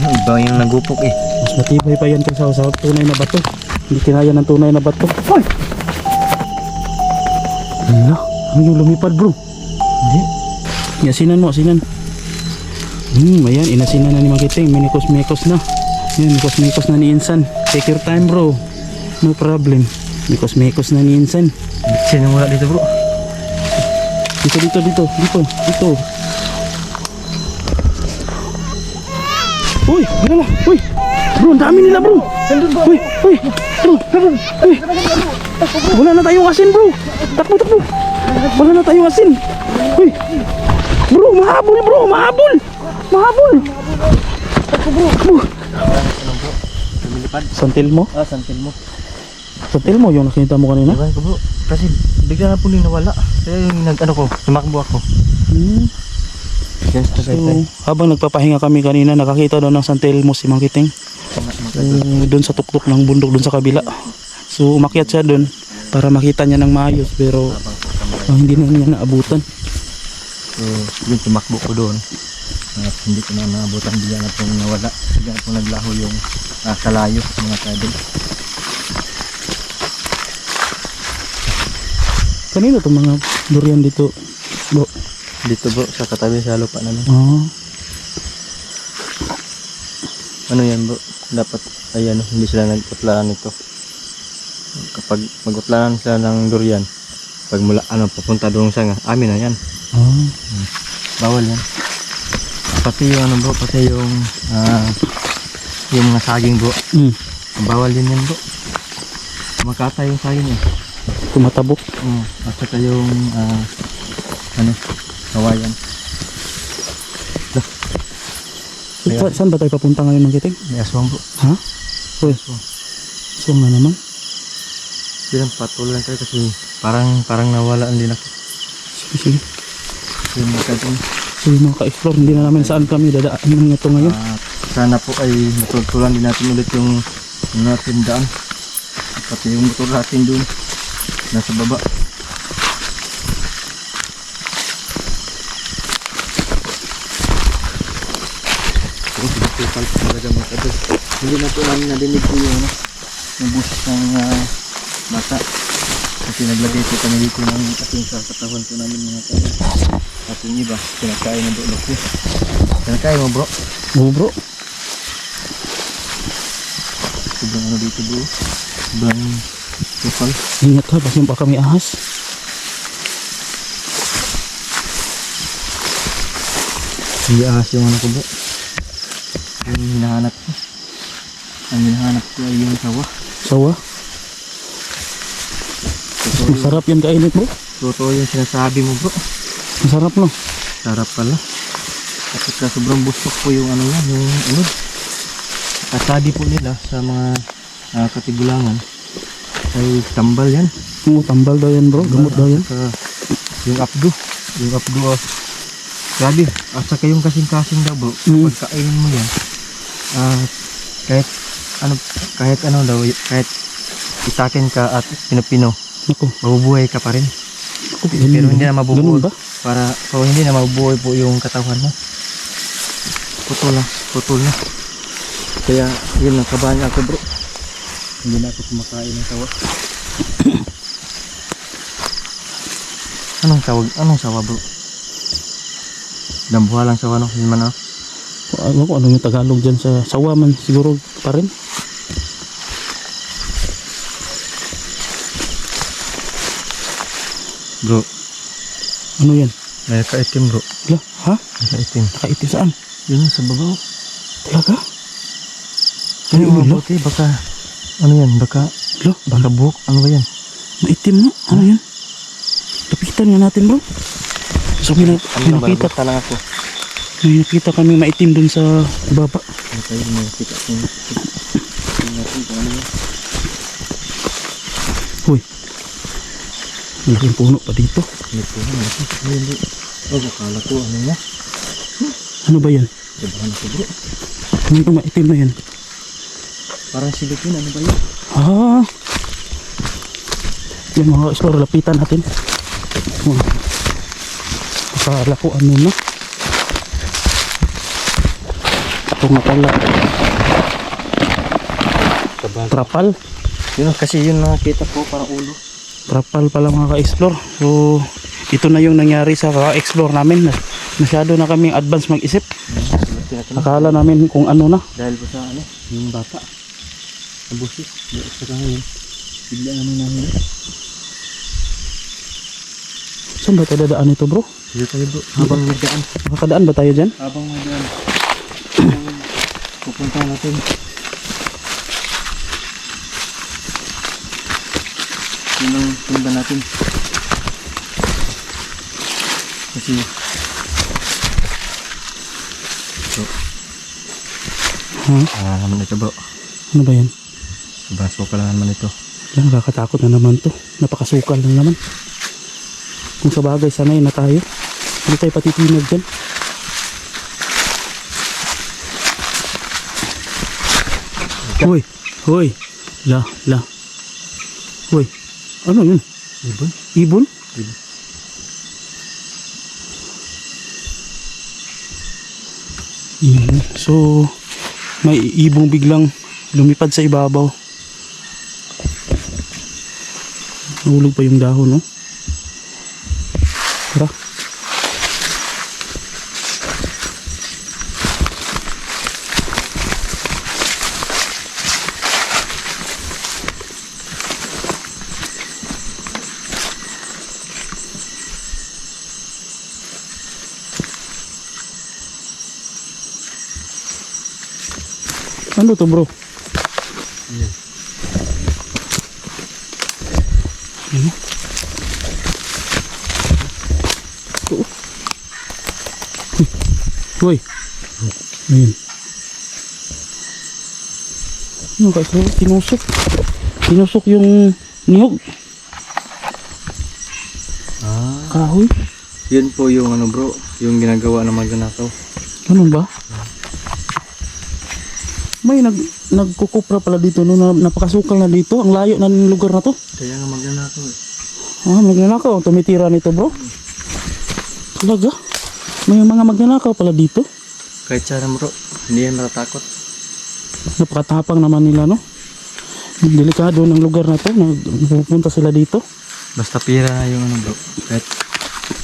Iba yung nagupok eh. Mas matibay pa yan kaysa sa tunay na bato. Hindi kinaya ng tunay na bato. Hoy! Ano yung lumipad bro? Hindi. Yasinan mo, asinan. Hmm, ayan, inasinan na ni Magiting. Minikos-mikos na. Yan, mikos-mikos na ni Insan. Take your time bro. No problem. Mikos-mikos na ni Insan. Mula dito bro? Dito, dito, dito, dito, dito. Uy, wala Uy, bro, ang dami nila bro. Uy, uy, bro, uy. Wala na tayong asin bro. Takbo, takbo. Wala na tayong asin. Uy, bro, mahabol bro, mahabol. Mahabol. Bro. Lumilipad. Santil mo? Ah, santil mo. Santil mo yung nakita mo kanina? Iwan ko bro. Kasi bigla na po nawala. Kaya yung nag ano ko, tumakbo ako. Hmm. Sa So, habang nagpapahinga kami kanina, nakakita daw ng santil mo si Mangkiting. Uh, doon sa tuktok ng bundok doon sa kabila. So umakyat siya doon para makita niya ng maayos pero ah, hindi na niya naabutan. So, yun tumakbo ko doon. At hindi ko na naabutan bigla na pong nawala. Bigla na pong naglaho yung uh, kalayo mga kadol. Kanino itong mga durian dito? Bro. Dito bro, sa katabi sa lupa namin. Ah, Ano yan bro? Dapat, ay ano, hindi sila nag-utlaran nito. Kapag mag-utlaran sila ng durian, pag mula, ano, papunta doon sa nga, amin na yan. ah. Bawal yan. Pati yung ano bro, pati yung, ah, yung mga saging bro, Mm, bawal din yan bro. Makata yung saging eh. tumatabok. Mm. At saka yung, ah, ano, kawayan. Sa- saan ba tayo papunta ngayon Mangkiting? May aswang bro. Ha? Uy, so na naman. Bilang patuloy lang tayo kasi parang, parang nawala ang linak. Sige, sige. Yung mga Sige mga ka-explore, hindi na namin saan kami dadaan ito ngayon. At sana po ay matultulan din natin ulit yung natin daan. At Pati yung motor natin dun. Nasa baba. So, po talaga mga kadol. Hindi na po namin nadinig po yung, ano, yung busis ng ah, bata. Kasi naglagay po kami dito ng ating sa katawan po namin mga kadol. At yung iba, pinakain ng doon po. Pinakain mo bro. Oo bro. Sobrang ano dito bro. Sobrang tukal. Ingat ha, basta pa kami ahas. Yung ano ko bro. Yung hinahanap ko. Ang hinahanap ko ay yung sawa. Sawa. Totoo yung, Masarap yan kainit bro. totoo yung sinasabi mo bro. Masarap no. Sarap pala. At saka sobrang bustok po yung ano yan, yung ano. At sabi po nila sa mga ah, katigulangan ay tambal yan. Oo, tambal daw yan bro. Gamot daw yan. Yung updo. Yung updo of Grabe. At saka yung kasing-kasing daw bro. Mm. Pag kainin mo yan, ah kahit ano, kahit ano daw, kahit isakin ka at pinapino, Ako. mabubuhay ka pa rin. Ako, Pero hindi na mabubuhay. Ba? Para, o hindi na mabubuhay po yung katawan mo. Putol na, putol na. Kaya, yun ang kabahan ako bro. Hindi na ako kumakain ng sawa. anong tawag? Anong sawa bro? Dambuha lang sawa no? Hindi man ah. Ano ko, ano yung Tagalog dyan sa sawa man siguro pa rin. Bro, Ano yan? may kaitim bro. La, ha? May kaitim. Nakaitim saan? Yun sa babaw. Talaga? Ano Ano yung yun, lo? mabuti? Baka, ano yan? Baka, Lo, baka buhok? Ano ba yan? maitim no? Ano yan? Lapitan nga natin bro. So may nakita, Basta lang ako. May nakita kami maitim dun sa baba. Uy. Malaking puno pa dito. Oh, akala ko ano yan? Ano ba yan? Sabahan ko bro. Ano yung maitim na yan? Parang silipin. Ano ba yan? Ah. Yan mga explore, lapitan natin. Akala ko ano na. Ito nga pala. Trapal. Yun, kasi yun nakita ko parang ulo. Trapal pala mga ka-explore. So, ito na yung nangyari sa ka-explore namin. Masyado na kaming advance mag-isip. Akala namin kung ano na. Dahil po sa ano, yung bata. Ang busis. Saka ngayon, bigla ano namin. Saan ba tayo dadaan ito bro? Dito tayo bro, habang nagdaan. Makakadaan ba tayo dyan? Habang nagdaan. Pupunta natin. Yun ang punta natin. Kasi Ha? Ah, naman ito bro. Ano ba yan? Sobrang suka lang naman ito. Yan, nakakatakot na naman to. Napakasukal na naman. Kung sa bagay, sanay na tayo. Hindi tayo patitinag dyan. Hoy, hoy. La, la. Hoy. Ano yun? Ibon? Ibon? Ibon. Ibon. So, may ibong biglang lumipad sa ibabaw. Nahulog pa yung dahon, no? Tara. Ano to bro? Ano? Oo. Hoy. Ayun. Ano kasi tinusok. Tinusok yung niyog. Ah. Kahoy. Yun po yung ano bro, yung ginagawa ng magnanakaw. Ganun ba? May nag nagkukupra pala dito no na, napakasukal na dito. Ang layo na ng lugar na to. Kaya nga magnanakaw eh. Ah, magnanakaw. Tumitira nito bro. Talaga? May mga magnanakaw pala dito. Kahit sana bro, hindi yan matatakot. Napakatapang naman nila no. Delikado ng lugar na to. Nag- Pupunta sila dito. Basta pira na yung ano bro. Kahit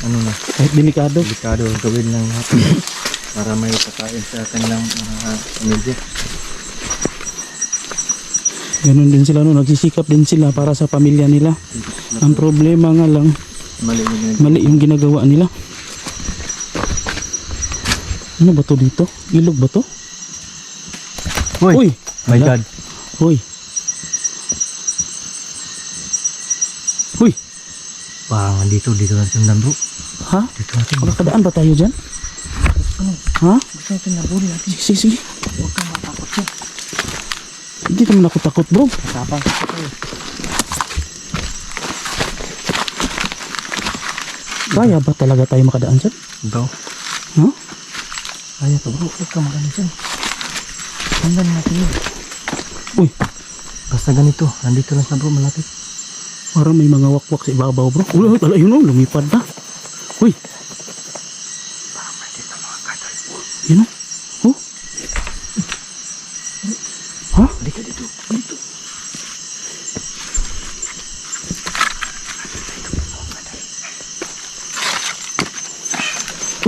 ano na, Kahit delikado. delikado gawin lang natin para may pagkain sa kanilang mga pamilya. Ganun din sila no. Nagsisikap din sila para sa pamilya nila. Ang problema nga lang, Mali yung ginagawa. mali yung ginagawa nila. Ano ba to dito? Ilog ba to? Uy! My. God. Uy! Uy! Parang dito, dito natin sundan bro. Ha? Dito natin. Makakadaan ba tayo dyan? Ha? Gusto natin nabuli natin. Sige, sige, sige. Huwag kang matakot siya. Hindi naman ako takot bro. Matapang ka tayo. Kaya ba talaga tayo makadaan dyan? Bro, Ha? kaya to bro. Huwag kang magano dyan. Sundan natin yun. Uy! Basta ganito, nandito lang siya bro, malapit. Parang may mga wakwak sa ibabaw bro. Uy, tala yun oh, lumipad na. Uy! Parang may dito mga kadal. Yun oh. Oh? Ha? Dito, dito, dito.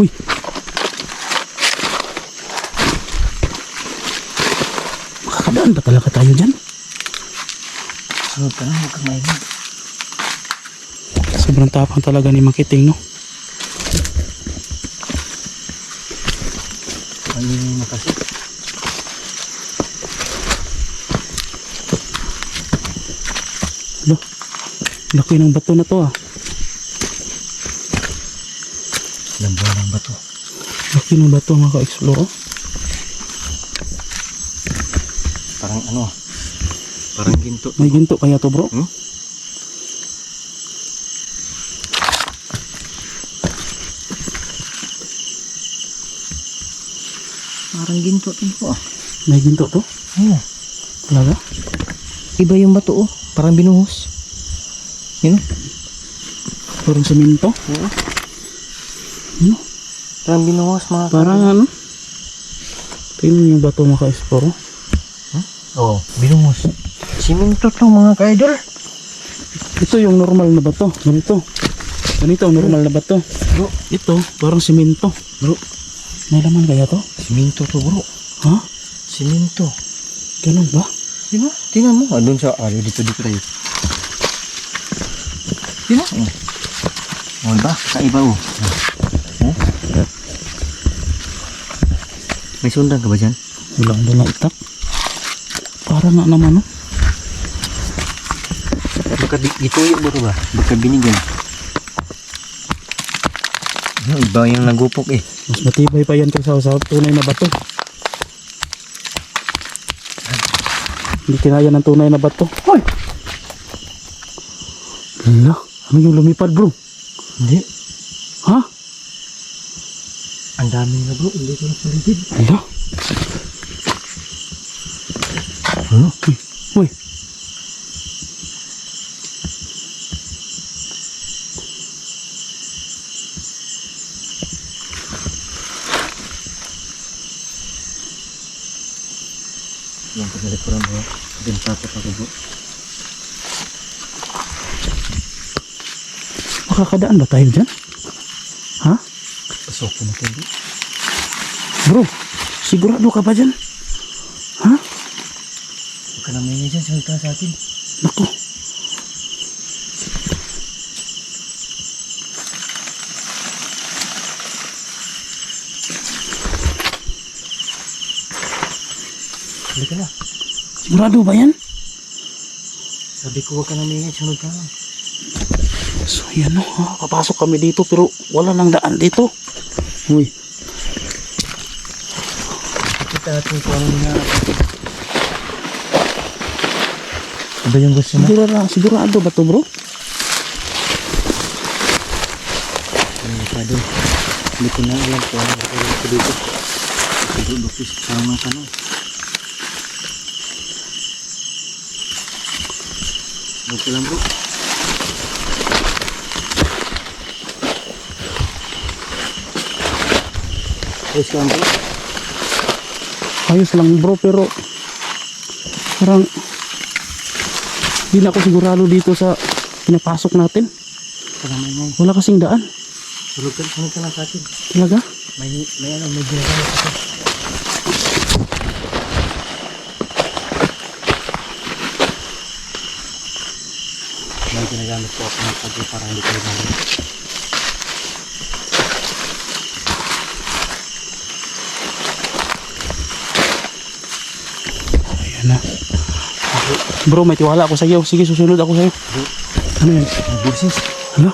Uy! Makakadaan ba talaga tayo dyan? Sunod ka na, huwag kang maingay. Sobrang tapang talaga ni Makiting, no? Ano yung makasi? Ano? Laki ng bato na to ah. Lambuan lang ba to? Laki ng bato mga ka-explore. oh. Parang ano ah. Parang ginto. May ginto kaya to bro? Hmm? Parang ginto din po ah. May ginto to? Oo. Talaga? Iba yung bato oh. Parang binuhos. Yun oh. Parang semento? Oo. Ano? Parang binuhos mga Parang ano? Tingnan yung bato mga ka-esporo. Oo, oh, binungos. Siminto to mga ka-idol. Ito yung normal na bato. Ganito. Ganito normal na bato. Bro, Ito, parang simento. bro, May laman kaya to? siminto to bro. Ha? Siminto. Ganun ba? Di ba? Tingnan mo. Ah, doon sa, ah, dito, dito tayo. Di ba? Oh. Oh, diba? Kaiba oh. Oh. May sundan ka ba dyan? Doon na itak. Para nga naman, no? Baka di, gituyo mo to ba? Baka binigyan. Ano, iba yung nagupok eh. Mas matibay pa yan kaysa sa tunay na bato. Hindi kinaya ng tunay na bato. Hoy! Hala, ano yung lumipad bro? Hindi. Ha? Ang dami na bro. Hindi ko na paligid. Hala? Ano? Uy, uy. Yan ko sa likuran bro. Takot ako bro. Makakadaan ba tayo dyan? Ha? Pasokin natin bro. Bro, sigurado ka ba dyan? Ha? Huwag ka na may dyan. Salita sa atin. Naku. Halika na. Sigurado ba yan? Sabi ko huwag ka na may Sunod ka lang. So yan no, ha? papasok kami dito pero wala nang daan dito. Uy, Kita natin kung ano nga. Iba yung gusto mo? sigurado, sigurado ba to bro? Ano ka doon? Hindi ko na alam kung ano ka dito dito. Dito bakit sama ka na. Huwag ka lang bro. Ayos lang bro. Ayos lang bro pero parang hindi na ako sigurado dito sa pinapasok natin. Wala kasing daan. Sunod ka, sunod ka lang sa akin. Talaga? May, may ano, may ginagawa. May ginagamit ko ako ng pagkain para hindi kayo namin. Bro, may tiwala ako sa iyo. Sige, susunod ako sa iyo. Ano yan? Busis. Hala?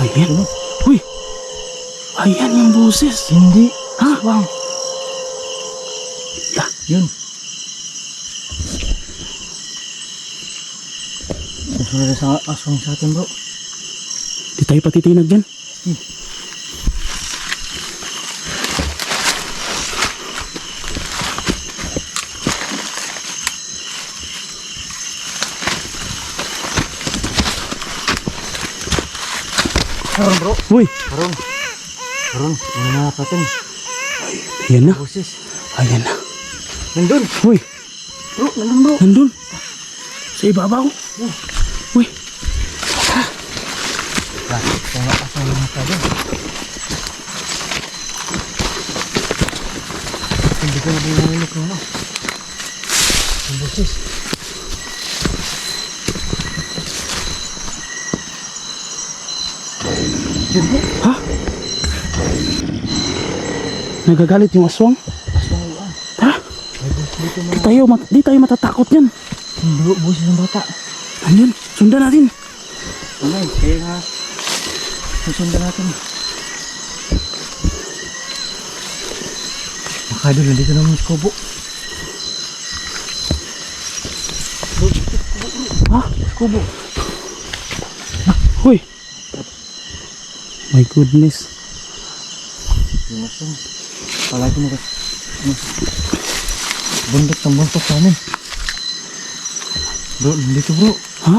Ayan. Uy! Ayan yung boses. Hindi. Ha? Wow. Ah, Yun. Susunod sa aswang sa atin bro. di tayo patitinag dyan. Karon bro. Uy! Karon. Karon. Ano na natin? Ayan na. Busis. Ayan na. Nandun. Uy! Bro, nandun bro. Nandun. Sa ibabaw. Uy! Bakit kaya aswang mga tayo? Hindi ko na binanginig ko ano. Ang busis. Yun bro. Ha? Nagagalit yung aswang? Dito Di tayo, mat- di tayo matatakot yan. Bro, busis ng bata. Ayun, sundan natin. Yun? Kaya nga. Susundan natin. Makadol, nandito naman si Kobo. Ha? Kubo. Uy! My goodness. Yung asong. Palagi mo kasi. Bundok ng bundok sa amin. Bro, nandito bro. Ha?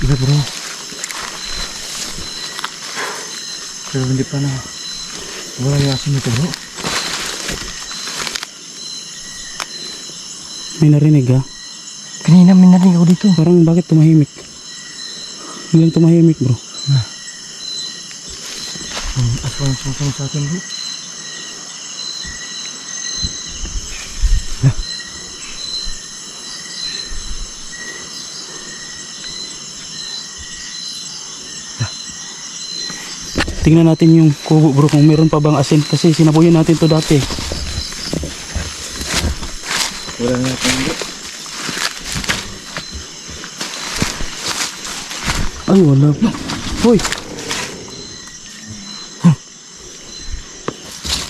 Wala bro. Pero hindi pa na. Wala yung asin nito bro. May narinig ha? Kanina may narinig ako dito. Parang bakit tumahimik? Biglang tumahimik bro. Hmm, aswang susunod sa atin bro. Tingnan natin yung kubo bro kung meron pa bang asin kasi sinabuyan natin to dati. Wala na natin bro. Ay wala bro. Hoy,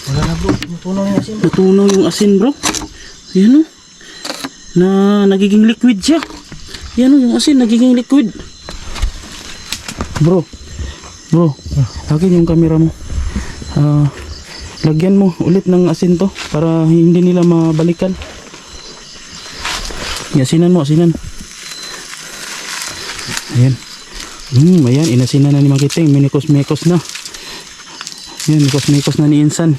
Wala na bro. Natunaw yung asin. natunaw yung asin bro. Yan o. Na nagiging liquid siya. Yan o yung asin nagiging liquid. Bro. Bro. Akin yung camera mo. Ah, lagyan mo ulit ng asin to para hindi nila mabalikan. Asinan mo, asinan. Ayan. Hmm, ayan, inasinan na ni Makiting. Minikos-mikos na. Yan, mikos-mikos na ni Insan.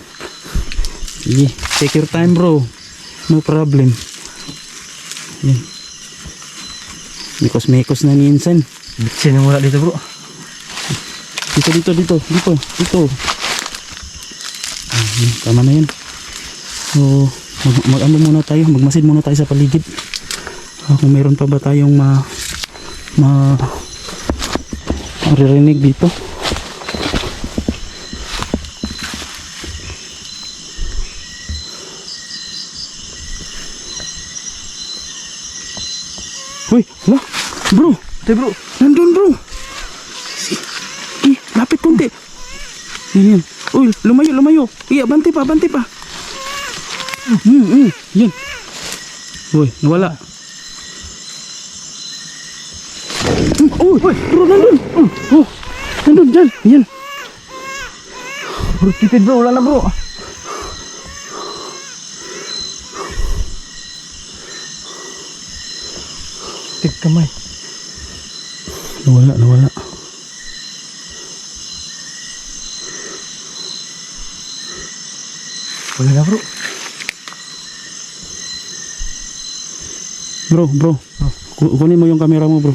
Sige, take your time bro. No problem. Yan. Mikos-mikos na ni Insan. Bitsin yung wala dito bro. Dito, dito, dito, dito, dito. Yun, tama na yan. So, mag, mag ano muna tayo, magmasid muna tayo sa paligid. Ah, kung meron pa ba tayong ma, ma, maririnig dito. Uy, hala, bro, Ito bro. nandun bro. Eh, lapit konti. Yan, yan. Uy, lumayo, lumayo. Iya, bante pa, bante pa. Hmm, hmm, yan. Uy, nawala. Uy, bro, nandun. Oh, oh, nandun, dyan. Yan. Bro, tipid bro. Wala na bro. Tik kamay. Nawala, nawala. Wala na bro. Bro, bro. Ku- Kunin mo yung camera mo, bro.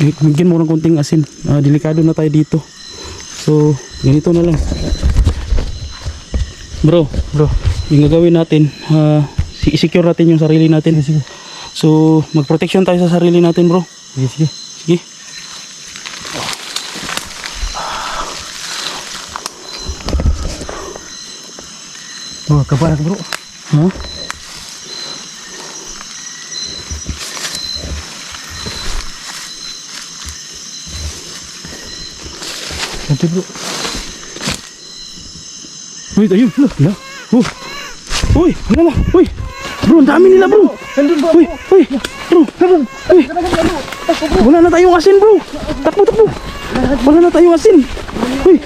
Bigyan mo ng konting asin. Ah, delikado na tayo dito. So, ganito na lang. Bro, bro. Yung gagawin natin, ah, si- secure natin yung sarili natin. Sige. So, mag-protection tayo sa sarili natin, bro. Sige, sige. Sige. Oh, kabarak bro. Ha? Nanti bro. Uy, ayun. Hala, hala. Oh. Uy, hala la. Uy. Bro, ang dami nila, bro. Nandun bro. Uy, uy. Bro, bro. Uy. Wala na tayong asin, bro. Takbo, takbo. Wala na tayong asin. Uy.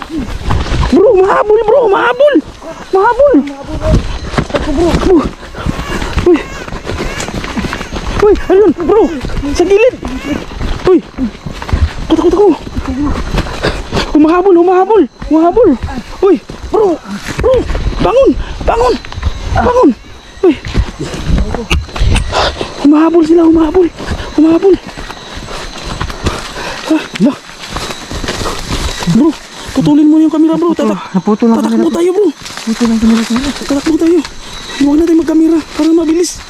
Bro, mahabol, bro. Mahabol. Mahabol. Takbo, bro. Bro. Uy. Uy, ayun, bro. Sa gilid. Humahabol, humahabol, humahabol. Uy, bro, bro, bangon, bangon, bangon. Uy. Humahabol sila, humahabol, humahabol. Ah. Bro, putulin mo yung camera bro. Tatak, naputol ang camera. Tatakbo tayo bro. Putol ang camera. Tatakbo tayo. Huwag natin magkamera para mabilis.